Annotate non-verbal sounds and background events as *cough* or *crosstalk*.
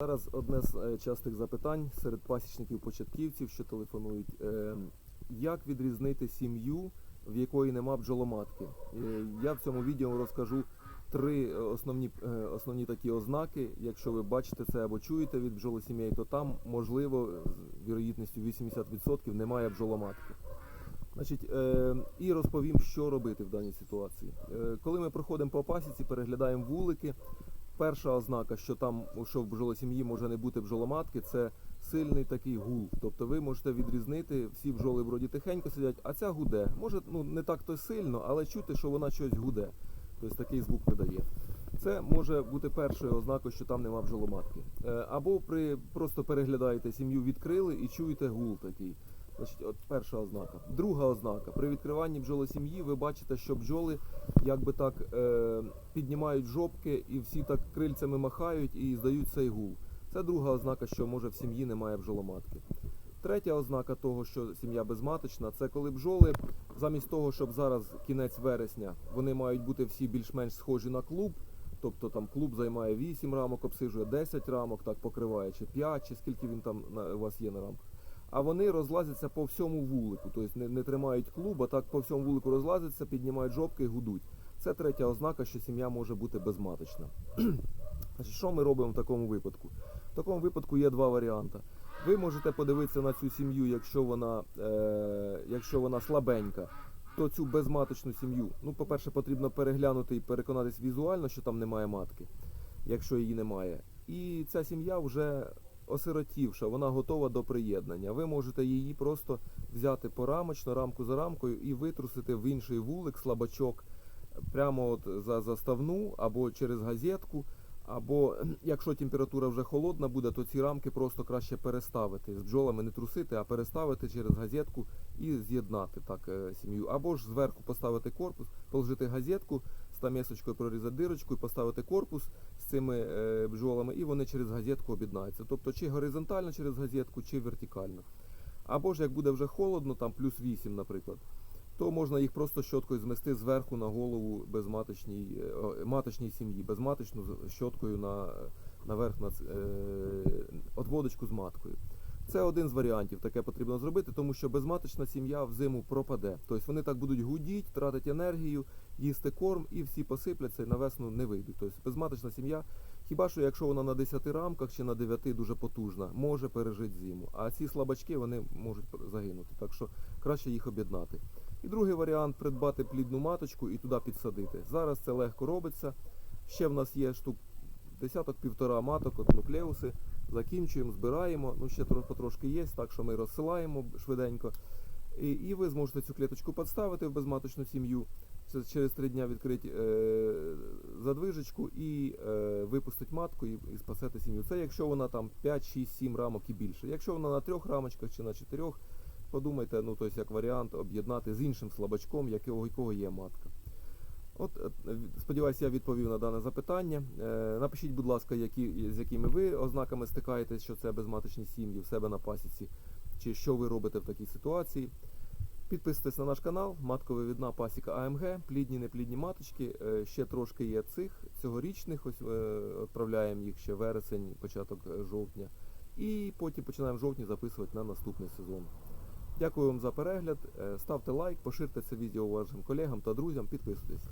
Зараз одне з е, частих запитань серед пасічників-початківців, що телефонують. Е, Як відрізнити сім'ю, в якої нема бджоломатки? Е, Я в цьому відео розкажу три основні, основні такі ознаки. Якщо ви бачите це або чуєте від бджолосімей, то там, можливо, з вірогідністю 80% немає бджоломатки. Значить, і розповім, що робити в даній ситуації. Коли ми проходимо по пасіці, переглядаємо вулики. Перша ознака, що там, що в бджолосім'ї може не бути бджоломатки, це сильний такий гул. Тобто ви можете відрізнити, всі бджоли вроді тихенько сидять, а ця гуде. Може, ну не так то сильно, але чути, що вона щось гуде. Тобто такий звук видає. Це може бути першою ознакою, що там нема бджоломатки. Е, Або при просто переглядаєте сім'ю, відкрили і чуєте гул такий. Значить, от перша ознака. Друга ознака. При відкриванні бджолосім'ї ви бачите, що бджоли якби так е, піднімають жопки і всі так крильцями махають і здають цей гул. Це друга ознака, що може в сім'ї немає бджоломатки. Третя ознака того, що сім'я безматочна, це коли бджоли, замість того, щоб зараз кінець вересня, вони мають бути всі більш-менш схожі на клуб. Тобто там клуб займає 8 рамок, обсижує 10 рамок, так покриває, чи 5, чи скільки він там у вас є на рамках. А вони розлазяться по всьому вулику, тобто не, не тримають а так по всьому вулику розлазяться, піднімають жопки і гудуть. Це третя ознака, що сім'я може бути безматочна. *clears throat* Що ми робимо в такому випадку? В такому випадку є два варіанти. Ви можете подивитися на цю сім'ю, якщо вона, е, якщо вона слабенька, то цю безматочну сім'ю, ну, по-перше, потрібно переглянути і переконатись візуально, що там немає матки, якщо її немає. І ця сім'я вже осиротівша, вона готова до приєднання. Ви можете її просто взяти порамочно, рамку за рамкою і витрусити в інший вулик, слабачок, прямо от за заставну або через газетку. Або якщо температура вже холодна буде, то ці рамки просто краще переставити. З бджолами не трусити, а переставити через газетку і з'єднати так е, сім'ю. Або ж зверху поставити корпус, положити газетку, стамесочкою прорізати дирочку і поставити корпус з цими е, бджолами, і вони через газетку об'єднаються. Тобто чи горизонтально через газетку, чи вертикально. Або ж як буде вже холодно, там плюс 8, наприклад, то можна їх просто щоткою змести зверху на голову безматочній маточній маточній сім'ї, безматочну з- щоткою на, наверх на е, отводочку з маткою. Це один з варіантів, таке потрібно зробити, тому що безматочна сім'я взиму пропаде. Тобто вони так будуть гудіть, тратить енергію, їсти корм і всі посипляться і на весну не вийдуть. Тобто безматочна сім'я, хіба що якщо вона на 10 рамках чи на 9 дуже потужна, може пережити зиму. А ці слабачки вони можуть загинути. Так що краще їх об'єднати. І другий варіант придбати плідну маточку і туди підсадити. Зараз це легко робиться. Ще в нас є штук десяток півтора маток, от нуклеуси. Закінчуємо, збираємо. Ну ще потрошки є, так що ми розсилаємо швиденько. І, і ви зможете цю клеточку підставити в безматочну сім'ю. Через три дня відкрити е, задвижечку і е, випустити матку і, і спасете сім'ю. Це якщо вона там 5, 6, 7 рамок і більше. Якщо вона на трьох рамочках чи на чотирьох, подумайте, ну тобто як варіант об'єднати з іншим слабачком, якого, якого є матка. От е, сподіваюся, я відповів на дане запитання. Е, Напишіть, будь ласка, які, з якими ви ознаками стикаєтесь, що це безматочні сім'ї в себе на пасіці, чи що ви робите в такій ситуації. Підписуйтесь на наш канал, матковивідна пасіка АМГ, плідні, неплідні маточки. Е, Ще трошки є цих цьогорічних, ось відправляємо їх ще вересень, початок жовтня. І потім починаємо жовтні записувати на наступний сезон. Дякую вам за перегляд. Е, Ставте лайк, поширте це відео вашим колегам та друзям, підписуйтесь.